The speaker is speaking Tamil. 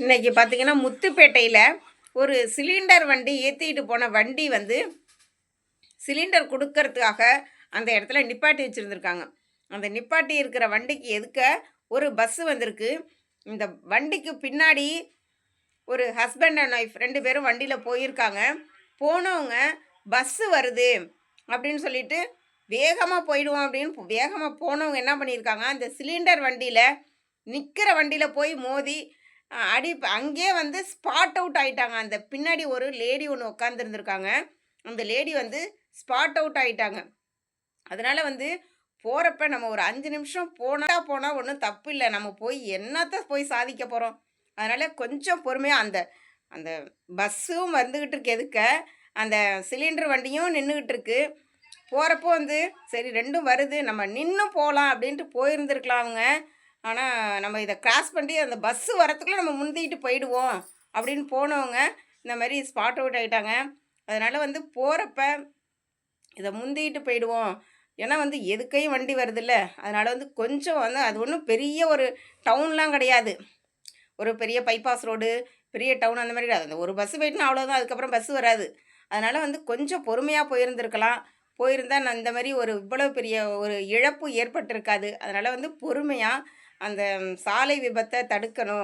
இன்றைக்கி பார்த்தீங்கன்னா முத்துப்பேட்டையில் ஒரு சிலிண்டர் வண்டி ஏற்றிட்டு போன வண்டி வந்து சிலிண்டர் கொடுக்கறதுக்காக அந்த இடத்துல நிப்பாட்டி வச்சுருந்துருக்காங்க. அந்த நிப்பாட்டி இருக்கிற வண்டிக்கு எதுக்க? ஒரு பஸ்ஸு வந்திருக்கு. இந்த வண்டிக்கு பின்னாடி ஒரு ஹஸ்பண்ட் அண்ட் ஒய்ஃப் ரெண்டு பேரும் வண்டியில் போயிருக்காங்க. போனவங்க பஸ்ஸு வருது அப்படின்னு சொல்லிட்டு வேகமாக போயிடுவோம் அப்படின்னு வேகமாக போனவங்க என்ன பண்ணியிருக்காங்க? அந்த சிலிண்டர் வண்டியில் நிற்கிற வண்டியில் போய் மோதி அடி அங்கேயே வந்து ஸ்பாட் அவுட் ஆயிட்டாங்க. அந்த பின்னாடி ஒரு லேடி ஒன்று உட்காந்துருந்துருக்காங்க அந்த லேடி வந்து ஸ்பாட் அவுட் ஆயிட்டாங்க. அதனால் வந்து போகிறப்ப நம்ம ஒரு அஞ்சு நிமிஷம் போனால் போனால் ஒன்றும் தப்பு இல்லை. நம்ம போய் என்னத்த போய் சாதிக்க போகிறோம் அதனால் கொஞ்சம் பொறுமையாக அந்த அந்த பஸ்ஸும் வந்துக்கிட்டு இருக்கு எதுக்க? அந்த சிலிண்டர் வண்டியும் நின்றுக்கிட்டு இருக்கு. போகிறப்போ வந்து சரி ரெண்டும் வருது. நம்ம நின்று போகலாம் அப்படின்ட்டு போயிருந்துருக்கலாம் அவங்க. ஆனால் நம்ம இதை கிராஸ் பண்ணி அந்த பஸ்ஸு வரத்துக்குள்ளே நம்ம முந்திக்கிட்டு போயிடுவோம் அப்படின்னு போனவங்க இந்த மாதிரி ஸ்பாட் அவுட் ஆகிட்டாங்க அதனால் வந்து போகிறப்ப இதை முந்திக்கிட்டு போயிடுவோம். ஏன்னா வந்து எதுக்கையும் வண்டி வருதுல்ல. அதனால் வந்து கொஞ்சம் வந்து அது ஒன்றும் பெரிய ஒரு டவுன்லாம் கிடையாது. ஒரு பெரிய பைபாஸ் ரோடு பெரிய டவுன் அந்த மாதிரி கிடையாது. அந்த ஒரு பஸ்ஸு போயிட்டுனா அவ்வளோதான் அதுக்கப்புறம் பஸ்ஸு வராது. அதனால் வந்து கொஞ்சம் பொறுமையாக போயிருந்திருக்கலாம். போயிருந்தால் நான் இந்த மாதிரி ஒரு இவ்வளோ பெரிய ஒரு இழப்பு ஏற்பட்டிருக்காது. அதனால் வந்து பொறுமையாக அந்த சாலை விபத்தை தடுக்கணும்.